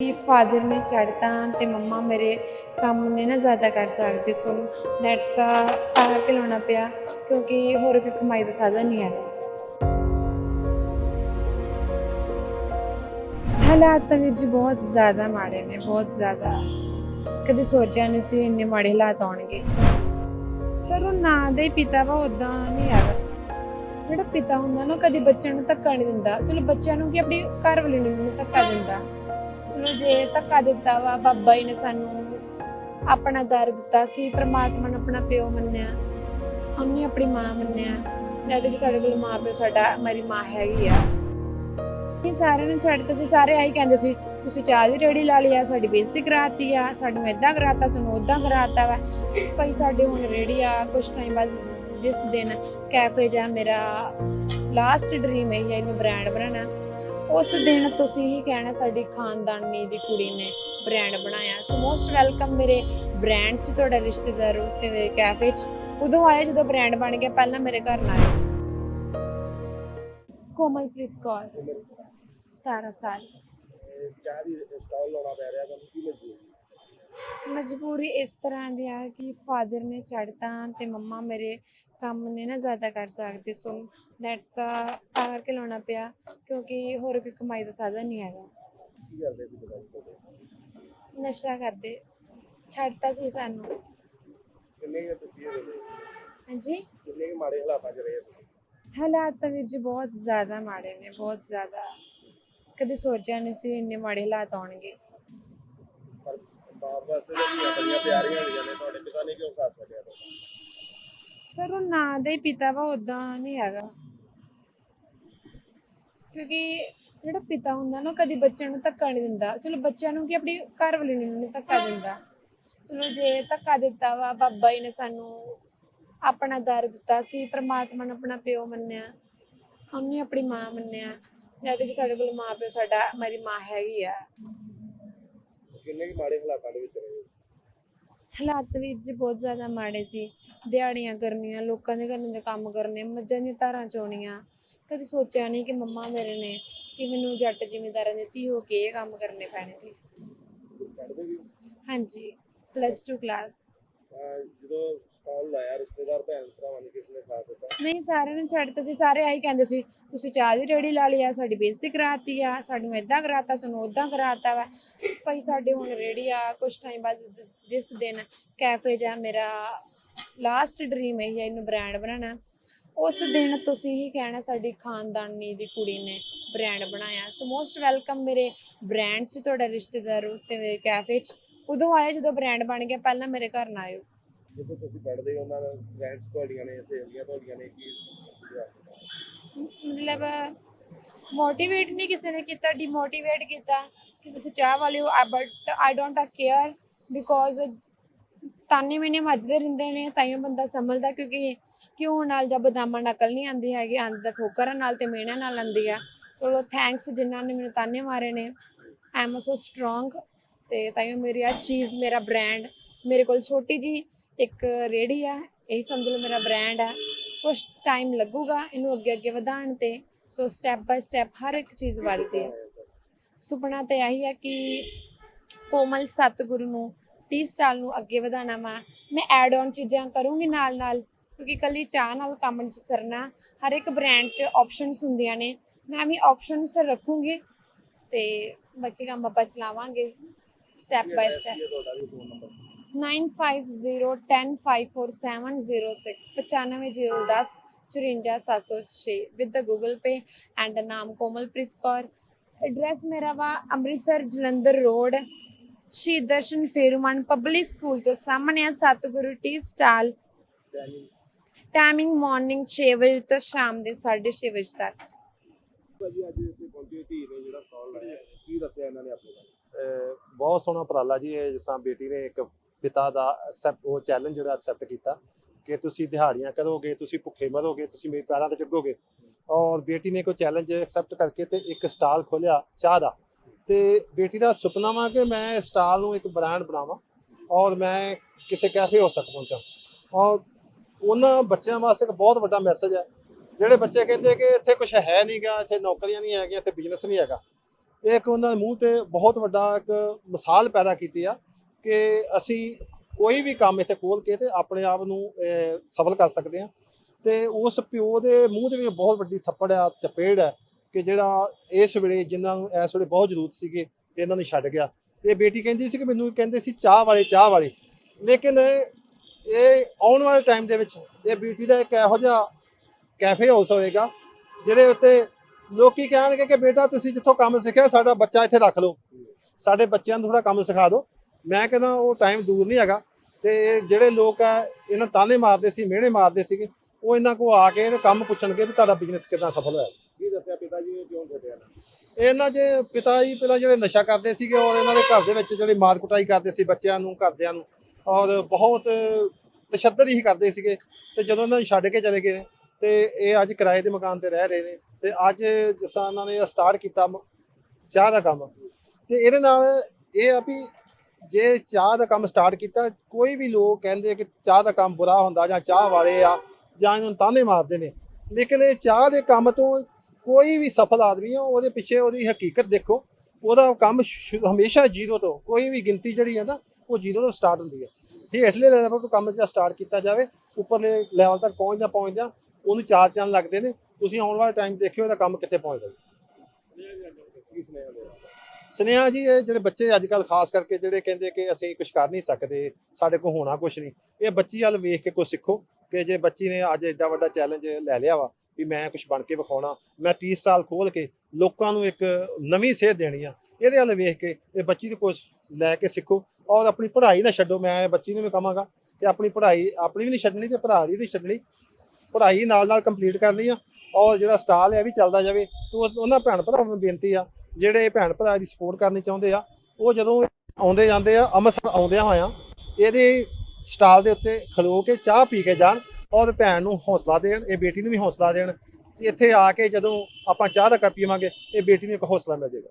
ਕਿ ਫਾਦਰ ਨੇ ਚੜਤਾ ਤੇ ਮੰਮਾ ਮੇਰੇ ਕੰਮ ਨੇ ਨਾ ਜ਼ਿਆਦਾ ਕਰ ਸਕਦੇ ਸੋ ਦੈਟਸ ਦਾ ਤਾਂ ਕਰਕੇ ਪਿਆ, ਕਿਉਂਕਿ ਹੋਰ ਕੋਈ ਕਮਾਈ ਦਾ ਸਾਧਨ ਨਹੀਂ ਹੈ। ਹਾਲਾਤ ਤਾਂ ਵੀਰ ਜੀ ਬਹੁਤ ਜ਼ਿਆਦਾ ਮਾੜੇ ਨੇ, ਬਹੁਤ ਜ਼ਿਆਦਾ। ਕਦੇ ਸੋਚਿਆ ਨਹੀਂ ਸੀ ਇੰਨੇ ਮਾੜੇ ਹਾਲਾਤ ਆਉਣਗੇ। ਸਰ ਉਹ ਨਾਂ ਦੇ ਪਿਤਾ ਵਾ ਉਦਾਂ ਨਹੀਂ ਹੈਗਾ। ਜਿਹੜਾ ਪਿਤਾ ਹੁੰਦਾ ਨਾ, ਉਹ ਕਦੀ ਬੱਚਿਆਂ ਨੂੰ ਧੱਕਾ ਨਹੀਂ ਦਿੰਦਾ। ਚਲੋ ਬੱਚਿਆਂ ਨੂੰ ਕੀ ਆਪਣੀ ਘਰ ਵਾਲੀ ਨੂੰ ਨਹੀਂ ਧੱਕਾ ਦਿੰਦਾ। ਚਲੋ ਜੇ ਧੱਕਾ ਦਿੱਤਾ ਵਾ, ਬਾਬਾ ਜੀ ਨੇ ਸਾਨੂੰ ਆਪਣਾ ਦਰ ਦਿੱਤਾ ਸੀ, ਪ੍ਰਮਾਤਮਾ ਨੂੰ ਆਪਣਾ ਪਿਓ ਮੰਨਿਆ, ਉਹਨੇ ਆਪਣੀ ਮਾਂ ਮੰਨਿਆ। ਜਦ ਕਿ ਸਾਡੇ ਕੋਲ ਮਾਂ ਪਿਓ ਸਾਡਾ ਮੇਰੀ ਮਾਂ ਹੈਗੀ ਆ। ਇਹ ਸਾਰਿਆਂ ਨੂੰ ਛੱਡਤਾ ਸੀ ਸਾਰੇ ਆਹੀ ਕਹਿੰਦੇ ਸੀ, ਤੁਸੀਂ ਚਾਹ ਦੀ ਰੇੜੀ ਲਾ ਲਈ ਆ, ਸਾਡੀ ਬੇਇੱਜ਼ਤੀ ਕਰਾਤੀ ਆ, ਸਾਨੂੰ ਇਦਾਂ ਕਰਾਤਾ, ਸਾਨੂੰ ਉਦਾਂ ਕਰਾਤਾ ਵਾ। ਭਾਈ, ਸਾਡੇ ਹੁਣ ਰੇੜੀ ਆ ਕੁਝ ਟਾਈਮ ਬਾਅਦ ਜਿਸ ਦਿਨ ਕੈਫੇ ਜਾਂ ਮੇਰਾ ਲਾਸਟ ਡ੍ਰੀਮ ਹੈ ਇਹਨੂੰ ਬ੍ਰਾਂਡ ਬਣਾਉਣਾ। ਉਸ ਦਿਨ ਤੁਸੀਂ ਹੀ ਕਹਿਣਾ ਸਾਡੀ ਖਾਨਦਾਨੀ ਦੀ ਕੁੜੀ ਨੇ ਬ੍ਰਾਂਡ ਬਣਾਇਆ। ਸੋ ਮੋਸਟ ਵੈਲਕਮ ਮੇਰੇ ਬ੍ਰਾਂਡ 'ਚ ਤੁਹਾਡਾ ਰਿਸ਼ਤੇਦਾਰ ਤੇ ਮੇਰੇ ਕੈਫੇ 'ਚ। ਉਦੋਂ ਆਏ ਜਦੋਂ ਬ੍ਰਾਂਡ ਬਣ ਗਿਆ, ਪਹਿਲਾਂ ਮੇਰੇ ਘਰ ਨਾ ਆਏ। ਕੋਮਲਪ੍ਰੀਤ ਕੌਰ 17 ਸਾਲ। ਚਾਹ ਦੀ ਸਟਾਲ ਲਾਉਣਾ ਪੈ ਰਿਹਾ ਤੁਹਾਨੂੰ, ਕੀ ਮਜਬੂਰੀ ਮਜਬੂਰੀ ਇਸ ਤਰ੍ਹਾਂ ਦੀ ਆ ਕਿ ਫਾਦਰ ਨੇ ਛੱਡਤਾ ਤੇ ਮੰਮਾ ਮੇਰੇ ਕੰਮ ਨੇ ਨਾ ਜ਼ਿਆਦਾ ਕਰ ਸਕਦੇ। ਸੋ ਦੈਟਸ ਦਾ ਤਾਂ ਕਰਕੇ ਲਾਉਣਾ ਪਿਆ ਕਿਉਂਕਿ ਹੋਰ ਕੋਈ ਕਮਾਈ ਦਾ ਸਾਧਨ ਨਹੀਂ ਹੈਗਾ। ਕੀ ਕਰਦੇ ਸੀ ਦੁਕਾਨ ਤੇ ਨਸ਼ਾ ਕਰਦੇ। ਛੱਡਤਾ ਸੀ ਸਾਨੂੰ। ਕਿੰਨੇ ਕੁ ਤੁਸੀਂ ਇਹ ਵੇਲੇ? ਹਾਂਜੀ? ਕਿੰਨੇ ਕੁ ਮਾੜੇ ਹਾਲਾਤਾਂ 'ਚ ਰਹੇ ਤੁਸੀਂ? ਹਾਲਾਤ ਤਾਂ ਵੀਰ ਜੀ ਬਹੁਤ ਜ਼ਿਆਦਾ ਮਾੜੇ ਨੇ ਬਹੁਤ ਜ਼ਿਆਦਾ। ਕਦੇ ਸੋਚਿਆ ਨਹੀਂ ਸੀ ਇੰਨੇ ਮਾੜੇ ਹਾਲਾਤ ਆਉਣਗੇ। ਵਾਸਤੇ ਬੜੀਆਂ ਨੇ ਤੁਹਾਡੇ ਪਿਤਾ ਨੇ ਕਿਉਂ ਸਰ ਉਹ ਨਾਂ ਦੇ ਹੀ ਪਿਤਾ ਵਾ ਉਦਾਂ ਨਹੀਂ ਹੈਗਾ। ਕਿਉਂਕਿ ਜਿਹੜਾ ਪਿਤਾ ਹੁੰਦਾ ਨਾ ਉਹ ਕਦੀ ਬੱਚਿਆਂ ਨੂੰ ਧੱਕਾ ਨਹੀਂ ਦਿੰਦਾ। ਚਲੋ ਬੱਚਿਆਂ ਨੂੰ ਕੀ ਆਪਣੀ ਘਰ ਵਾਲੀ ਨੂੰ ਨਹੀਂ ਧੱਕਾ ਦਿੰਦਾ। ਚਲੋ ਜੇ ਧੱਕਾ ਦਿੱਤਾ ਵਾ ਬਾਬਾ ਜੀ ਨੇ ਸਾਨੂੰ ਆਪਣਾ ਦਰ ਦਿੱਤਾ ਸੀ ਪ੍ਰਮਾਤਮਾ ਨੂੰ ਆਪਣਾ ਪਿਓ ਮੰਨਿਆ ਉਹਨੇ ਆਪਣੀ ਮਾਂ ਮੰਨਿਆ। ਜਦ ਕਿ ਸਾਡੇ ਕੋਲ ਮਾਂ ਪਿਓ ਸਾਡਾ ਮੇਰੀ ਮਾਂ ਹੈਗੀ ਆ। ਕਿੰਨੇ ਕੁ ਮਾੜੇ ਹਾਲਾਤਾਂ ਦੇ ਵਿੱਚ ਰਹੇ ਹਾਲਾਤ ਵੀ ਜੀ ਬਹੁਤ ਜ਼ਿਆਦਾ ਮਾੜੇ ਸੀ। ਦਿਹਾੜੀਆਂ ਕਰਨੀਆਂ ਲੋਕਾਂ ਦੇ ਘਰਾਂ ਦੇ ਕੰਮ ਕਰਨੇ ਮੱਝਾਂ ਦੀਆਂ ਧਾਰਾਂ ਚੋਣੀਆਂ। ਕਦੀ ਸੋਚਿਆ ਨਹੀਂ ਕਿ ਮੰਮਾ ਮੇਰੇ ਨੇ ਕਿ ਮੈਨੂੰ ਜੱਟ ਜ਼ਿਮੀਂਦਾਰਾਂ ਦੀ ਧੀ ਹੋ ਕੇ ਇਹ ਕੰਮ ਕਰਨੇ ਪੈਣਗੇ। ਵੀ ਹਾਂਜੀ ਪਲੱਸ 2 ਕਲਾਸ ਅਹ ਜਦੋਂ ਸਟਾਲ ਲਾਇਆ? ਰਿਸ਼ਤੇਦਾਰ, ਭੈਣ ਭਰਾਵਾਂ ਨੇ ਕਿਸ ਨੇ ਸਾਥ ਦਿੱਤਾ? ਨਹੀਂ, ਸਾਰਿਆਂ ਨੂੰ ਛੱਡਤਾ ਸੀ। ਸਾਰੇ ਆਹੀ ਕਹਿੰਦੇ ਸੀ, ਤੁਸੀਂ ਚਾਹ ਦੀ ਰੇੜੀ ਲਾ ਲਈ ਆ, ਸਾਡੀ ਬੇਇੱਜ਼ਤੀ ਕਰਾਤੀ ਆ, ਸਾਨੂੰ ਇਦਾਂ ਕਰਾਤਾ, ਸਾਨੂੰ ਉਦਾਂ ਕਰਾਤਾ ਵਾ। ਭਾਈ ਸਾਡੇ ਹੁਣ ਰੇੜੀ ਆ ਕੁਝ ਟਾਈਮ ਬਾਅਦ ਜਿਸ ਦਿਨ ਕੈਫੇ ਜਾ ਮੇਰਾ ਲਾਸਟ ਡ੍ਰੀਮ ਹੈ ਇਹਨੂੰ ਬ੍ਰਾਂਡ ਬਣਾਉਣਾ। ਉਸ ਦਿਨ ਤੁਸੀਂ ਹੀ ਕਹਿਣਾ, ਸਾਡੀ ਖਾਨਦਾਨੀ ਦੀ ਕੁੜੀ ਨੇ ਬ੍ਰਾਂਡ ਬਣਾਇਆ। ਸੋ ਮੋਸਟ ਵੈਲਕਮ ਮੇਰੇ ਬ੍ਰਾਂਡ 'ਚ, ਤੁਹਾਡਾ ਰਿਸ਼ਤੇਦਾਰ ਤੇ ਮੇਰੇ ਕੈਫੇ 'ਚ। ਉਦੋਂ ਆਏ ਜਦੋਂ ਬ੍ਰਾਂਡ ਬਣ ਗਿਆ, ਪਹਿਲਾਂ ਮੇਰੇ ਘਰ ਨਾ ਆਇਓ। ਜਦੋਂ ਤੁਸੀਂ ਪੜ੍ਹਦੇ ਹੋ, ਉਹਨਾਂ ਦਾ ਫਰੈਂਡਸ ਤੁਹਾਡੀਆਂ ਨੇ, ਸਹੇਲੀਆਂ ਤੁਹਾਡੀਆਂ ਨੇ ਕੀ ਮਤਲਬ ਮੋਟੀਵੇਟ ਨਹੀਂ ਕਿਸੇ ਨੇ ਕੀਤਾ ਡੀਮੋਟੀਵੇਟ ਕੀਤਾ ਕਿ ਤੁਸੀਂ ਚਾਹ ਵਾਲੇ ਹੋ but I don't care because ਤਾਨੇ ਮੈਨੇ ਮੱਜਦੇ ਰਹਿੰਦੇ ਨੇ ਤਾਈਓ ਬੰਦਾ ਸਮਝਦਾ ਕਿਉਂਕਿ ਕਿਉਂ ਨਾਲ ਜਾਂ ਬਦਾਮਾਂ ਨਕਲ ਨਹੀਂ ਆਂਦੀ ਹੈਗੀ ਆਂਦੀ ਠੋਕਰਾਂ ਨਾਲ ਤੇ ਮਿਹਨਤ ਨਾਲ ਆਂਦੀ ਆ। ਚਲੋ ਥੈਂਕਸ ਜਿਨ੍ਹਾਂ ਨੇ ਮੈਨੂੰ ਤਾਨੇ ਮਾਰੇ ਨੇ। ਆਈ ਐਮ ਸੋ ਸਟਰੋਂਗ ਤੇ ਤਾਈਓ ਮੇਰੀ ਆ ਚੀਜ਼, ਮੇਰਾ ਬ੍ਰਾਂਡ ਮੇਰੇ ਕੋਲ ਛੋਟੀ ਜੀ ਇੱਕ ਰੇੜੀ ਆ, ਇਹ ਸਮਝ ਲਓ ਮੇਰਾ ਬ੍ਰਾਂਡ ਆ। ਕੁਝ ਟਾਈਮ ਲੱਗੂਗਾ ਇਹਨੂੰ ਅੱਗੇ ਅੱਗੇ ਵਧਾਉਣ ਤੇ। ਸੋ ਸਟੈਪ ਬਾਈ ਸਟੈਪ ਹਰ ਇੱਕ ਚੀਜ਼ ਵੱਧਦੀ ਹੈ ਸੁਪਨਾ ਤੇ ਇਹੀ ਹੈ ਕਿ ਕੋਮਲ ਸਤਿਗੁਰੂ ਨੂੰ ਟੀ ਸਟਾਲ ਨੂੰ ਅੱਗੇ ਵਧਾਉਣਾ ਵਾ। ਮੈਂ ਐਡ ਆਨ ਚੀਜ਼ਾਂ ਕਰੂੰਗੀ ਨਾਲ ਨਾਲ, ਕਿਉਂਕਿ ਕੱਲੀ ਚਾਹ ਨਾਲ ਕੰਮ 'ਚ ਸਰਨਾ, ਹਰ ਇੱਕ ਬ੍ਰਾਂਡ 'ਚ ਆਪਸ਼ਨਸ ਹੁੰਦੀਆਂ ਨੇ। ਮੈਂ ਵੀ ਆਪਸ਼ਨਸ ਰੱਖੂੰਗੀ ਤੇ ਬਾਕੀ ਕੰਮ ਆਪਾਂ ਚਲਾਵਾਂਗੇ। ਸਟੈਪ ਬਾਈ ਸਟੈਪ ਕੀ ਹੈ 9501054706 95010 with the Google Pay ਨਾਮ ਕੋਮਲਪ੍ਰੀਤ ਕੌਰ ਐਡਰੈਸ ਮੇਰਾ ਵਾ ਅੰਮ੍ਰਿਤਸਰ ਜਲੰਧਰ ਰੋਡ ਸ਼ਹੀਦ ਦਰਸ਼ਨ ਫੇਰੂਮਨ ਪਬਲਿਕ ਸਕੂਲ ਤੋਂ ਸਾਹਮਣੇ ਆ ਸਤਿਗੁਰੂ ਟੀ ਸਟਾਲ ਟਾਈਮਿੰਗ ਮਾਰਨਿੰਗ 6 ਵਜੇ ਤੋਂ ਸ਼ਾਮ ਦੇ 6:30 ਵਜੇ ਤੱਕ ਭਾਜੀ ਅੱਜ ਇੱਥੇ ਪਹੁੰਚੇ ਧੀ ਨੇ ਜਿਹੜਾ ਸਟਾਲ ਲਾਇਆ ਕੀ ਦੱਸਿਆ ਇਹਨਾਂ ਨੇ ਆਪਣੇ ਬਾਰੇ ਬਹੁਤ ਸੋਹਣਾ ਉਪਰਾਲਾ ਜੀ ਇਹ ਜਿਸਾਂ ਬੇਟੀ ਨੇ ਇੱਕ ਪਿਤਾ ਦਾ ਐਕਸੈਪਟ ਉਹ ਚੈਲੰਜ ਜਿਹੜਾ ਐਕਸੈਪਟ ਕੀਤਾ ਕਿ ਤੁਸੀਂ ਦਿਹਾੜੀਆਂ ਕਰੋਗੇ, ਤੁਸੀਂ ਭੁੱਖੇ ਮਰੋਗੇ, ਤੁਸੀਂ ਮੇਰੇ ਪੈਰਾਂ ਤੇ ਚੱਗੋਗੇ ਔਰ ਬੇਟੀ ਨੇ ਕੋਈ ਚੈਲੰਜ ਐਕਸੈਪਟ ਕਰਕੇ ਤੇ ਇੱਕ ਸਟਾਲ ਖੋਲਿਆ ਚਾਹ ਦਾ। ਤੇ ਬੇਟੀ ਦਾ ਸੁਪਨਾ ਵਾ ਕਿ ਮੈਂ ਇਸ ਸਟਾਲ ਨੂੰ ਇੱਕ ਬ੍ਰਾਂਡ ਬਣਾਵਾਂ ਔਰ ਮੈਂ ਕਿਸੇ ਕੈਫੇ ਹਾਊਸ ਤੱਕ ਪਹੁੰਚਾਂ। ਔਰ ਉਹਨਾਂ ਬੱਚਿਆਂ ਵਾਸਤੇ ਇੱਕ ਬਹੁਤ ਵੱਡਾ ਮੈਸੇਜ ਹੈ। ਜਿਹੜੇ ਬੱਚੇ ਕਹਿੰਦੇ ਕਿ ਇੱਥੇ ਕੁਝ ਹੈ ਨਹੀਂਗਾ, ਇੱਥੇ ਨੌਕਰੀਆਂ ਨਹੀਂ ਹੈਗੀਆਂ, ਇੱਥੇ ਬਿਜ਼ਨਸ ਨਹੀਂ ਹੈਗਾ। ਇਹ ਇੱਕ ਉਹਨਾਂ ਦੇ ਮੂੰਹ ਤੇ ਬਹੁਤ ਵੱਡਾ ਇੱਕ ਮਿਸਾਲ ਪੈਦਾ ਕੀਤੀ ਆ ਕਿ ਅਸੀਂ ਕੋਈ ਵੀ ਕੰਮ ਇੱਥੇ ਖੋਲ ਕੇ ਤੇ ਆਪਣੇ ਆਪ ਨੂੰ ਸਫਲ ਕਰ ਸਕਦੇ ਹਾਂ। ਤੇ ਉਸ ਪਿਓ ਦੇ ਮੂੰਹ ਦੇ ਵਿੱਚ ਬਹੁਤ ਵੱਡੀ ਥੱਪੜ ਆ, ਚਪੇੜ ਹੈ ਕਿ ਜਿਹੜਾ ਇਸ ਵੇਲੇ ਜਿਨ੍ਹਾਂ ਨੂੰ ਇਸ ਵੇਲੇ ਬਹੁਤ ਜ਼ਰੂਰਤ ਸੀਗੇ ਤੇ ਇਹਨਾਂ ਨੂੰ ਛੱਡ ਗਿਆ। ਇਹ ਬੇਟੀ ਕਹਿੰਦੀ ਸੀ ਕਿ ਮੈਨੂੰ ਕਹਿੰਦੇ ਸੀ ਚਾਹ ਵਾਲੇ ਚਾਹ ਵਾਲੇ। ਲੇਕਿਨ ਇਹ ਆਉਣ ਵਾਲੇ ਟਾਈਮ ਦੇ ਵਿੱਚ ਇਹ ਬਿਊਟੀ ਦਾ ਇੱਕ ਇਹੋ ਜਿਹਾ ਕੈਫੇ ਹਾਊਸ ਹੋਏਗਾ, ਜਿਹਦੇ ਉੱਤੇ ਲੋਕੀ ਕਹਿਣਗੇ ਕਿ ਬੇਟਾ ਤੁਸੀਂ ਜਿੱਥੋਂ ਕੰਮ ਸਿੱਖਿਆ, ਸਾਡਾ ਬੱਚਾ ਇੱਥੇ ਰੱਖ ਲਓ। ਸਾਡੇ ਬੱਚਿਆਂ ਨੂੰ ਥੋੜਾ ਕੰਮ ਸਿਖਾ ਦਿਓ। ਮੈਂ ਕਹਿੰਦਾ ਉਹ ਟਾਈਮ ਦੂਰ ਨਹੀਂ ਹੈਗਾ। ਤੇ ਜਿਹੜੇ ਲੋਕ ਆ ਇਹਨਾਂ ਤਾਨੇ ਮਾਰਦੇ ਸੀ ਮਿਹਣੇ ਮਾਰਦੇ ਸੀਗੇ ਉਹ ਇਹਨਾਂ ਕੋ ਆ ਕੇ ਇਹਦੇ ਕੰਮ ਪੁੱਛਣਗੇ ਵੀ ਤੁਹਾਡਾ ਬਿਜ਼ਨਸ ਕਿਦਾਂ ਸਫਲ ਹੋਇਆ। ਕੀ ਦੱਸਿਆ ਪਿਤਾ ਜੀ ਨੇ ਕਿਉਂ ਛੱਡਿਆ? ਇਹਨਾਂ ਦੇ ਪਿਤਾ ਜੀ ਪਹਿਲਾਂ ਜਿਹੜੇ ਨਸ਼ਾ ਕਰਦੇ ਸੀਗੇ ਔਰ ਇਹਨਾਂ ਦੇ ਘਰ ਦੇ ਵਿੱਚ ਜਿਹੜੇ ਮਾਰ ਕੁਟਾਈ ਕਰਦੇ ਸੀ ਬੱਚਿਆਂ ਨੂੰ ਘਰਦਿਆਂ ਨੂੰ ਔਰ ਬਹੁਤ ਤਸ਼ੱਦਦ ਹੀ ਕਰਦੇ ਸੀਗੇ। ਤੇ ਜਦੋਂ ਇਹਨਾਂ ਨੂੰ ਛੱਡ ਕੇ ਚਲੇ ਗਏ ਤੇ ਇਹ ਅੱਜ ਕਿਰਾਏ ਦੇ ਮਕਾਨ ਤੇ ਰਹਿ ਰਹੇ ਨੇ ਤੇ ਅੱਜ ਜਿਸਾਂ ਇਹਨਾਂ ਨੇ ਸਟਾਰਟ ਕੀਤਾ ਚਾਹ ਦਾ ਕੰਮ। ਤੇ ਇਹਦੇ ਨਾਲ ਇਹ ਆ ਵੀ ਜੇ ਚਾਹ ਦਾ ਕੰਮ ਸਟਾਰਟ ਕੀਤਾ, ਕੋਈ ਵੀ ਲੋਕ ਕਹਿੰਦੇ ਕਿ ਚਾਹ ਦਾ ਕੰਮ ਬੁਰਾ ਹੁੰਦਾ ਜਾਂ ਚਾਹ ਵਾਲੇ ਆ ਜਾਂ ਇਹਨੂੰ ਤਾਨੇ ਮਾਰਦੇ ਨੇ। ਲੇਕਿਨ ਇਹ ਚਾਹ ਦੇ ਕੰਮ ਤੋਂ ਕੋਈ ਵੀ ਸਫਲ ਆਦਮੀ ਆ, ਉਹਦੇ ਪਿੱਛੇ ਉਹਦੀ ਹਕੀਕਤ ਦੇਖੋ। ਉਹਦਾ ਕੰਮ ਸ਼ੁ- ਹਮੇਸ਼ਾ ਜ਼ੀਰੋ ਤੋਂ, ਕੋਈ ਵੀ ਗਿਣਤੀ ਜਿਹੜੀ ਆ ਨਾ, ਉਹ ਜ਼ੀਰੋ ਤੋਂ ਸਟਾਰਟ ਹੁੰਦੀ ਹੈ ਹੇਠਲੇ ਲੈਵਲ ਤੋਂ ਕੰਮ ਜਿਹੜਾ ਸਟਾਰਟ ਕੀਤਾ ਜਾਵੇ, ਉੱਪਰਲੇ ਲੈਵਲ ਤੱਕ ਪਹੁੰਚਦਾ ਪਹੁੰਚਦਾ ਉਹਨੂੰ ਚਾਰ ਚੰਨ ਲੱਗਦੇ ਨੇ। ਤੁਸੀਂ ਆਉਣ ਵਾਲੇ ਟਾਈਮ ਦੇਖਿਓ ਇਹਦਾ ਕੰਮ ਕਿੱਥੇ ਪਹੁੰਚਦਾ। ਕੀ ਸੁਨੇਹਾ ਜੀ, ਇਹ ਜਿਹੜੇ ਬੱਚੇ ਅੱਜ ਕੱਲ ਖਾਸ ਕਰਕੇ ਜਿਹੜੇ ਕਹਿੰਦੇ ਕਿ ਅਸੀਂ ਕੁਝ ਕਰ ਨਹੀਂ ਸਕਦੇ, ਸਾਡੇ ਕੋਲ ਹੋਣਾ ਕੁਝ ਨਹੀਂ। ਇਹ ਬੱਚੀ ਵੱਲ ਵੇਖ ਕੇ ਕੁਝ ਸਿੱਖੋ ਕਿ ਜੇ ਬੱਚੀ ਨੇ ਅੱਜ ਐਡਾ ਵੱਡਾ ਚੈਲੰਜ ਲੈ ਲਿਆ ਵਾ ਵੀ ਮੈਂ ਕੁਝ ਬਣ ਕੇ ਵਿਖਾਉਣਾ, ਮੈਂ ਟੀ ਸਟਾਲ ਖੋਲ ਕੇ ਲੋਕਾਂ ਨੂੰ ਇੱਕ ਨਵੀਂ ਸੇਧ ਦੇਣੀ ਆ, ਇਹਦੇ ਵੱਲ ਵੇਖ ਕੇ ਇਹ ਬੱਚੀ ਨੂੰ ਕੁਝ ਲੈ ਕੇ ਸਿੱਖੋ। ਔਰ ਆਪਣੀ ਪੜ੍ਹਾਈ ਨਾ ਛੱਡੋ, ਮੈਂ ਬੱਚੀ ਨੂੰ ਵੀ ਕਹਾਂਗਾ ਕਿ ਆਪਣੀ ਪੜ੍ਹਾਈ, ਆਪਣੀ ਵੀ ਨਹੀਂ ਛੱਡਣੀ ਤੇ ਭਰਾ ਦੀ ਵੀ ਛੱਡਣੀ। ਪੜ੍ਹਾਈ ਨਾਲ ਨਾਲ ਕੰਪਲੀਟ ਕਰਨੀ ਆ, ਔਰ ਜਿਹੜਾ ਸਟਾਲ ਹੈ ਇਹ ਵੀ ਚੱਲਦਾ ਜਾਵੇ। ਤੇ ਉਹਨਾਂ ਭੈਣ ਭਰਾਵਾਂ ਨੂੰ ਬੇਨਤੀ ਆ ਜਿਹੜੇ ਭੈਣ ਭਰਾ ਦੀ ਸਪੋਰਟ ਕਰਨੀ ਚਾਹੁੰਦੇ ਆ, ਉਹ ਜਦੋਂ ਆਉਂਦੇ ਜਾਂਦੇ ਆ, ਅੰਮ੍ਰਿਤਸਰ ਆਉਂਦਿਆਂ ਹੋਇਆਂ ਇਹਦੇ ਸਟਾਲ ਦੇ ਉੱਤੇ ਖਲੋ ਕੇ ਚਾਹ ਪੀ ਕੇ ਜਾਣ ਔਰ ਭੈਣ ਨੂੰ ਹੌਸਲਾ ਦੇਣ, ਇਹ ਬੇਟੀ ਨੂੰ ਵੀ ਹੌਸਲਾ ਦੇਣ। ਇੱਥੇ ਆ ਕੇ ਜਦੋਂ ਆਪਾਂ ਚਾਹ ਦਾ ਕੱਪ ਪੀਵਾਂਗੇ, ਇਹ ਬੇਟੀ ਨੂੰ ਇੱਕ ਹੌਸਲਾ ਮਿਲ ਜਾਏਗਾ।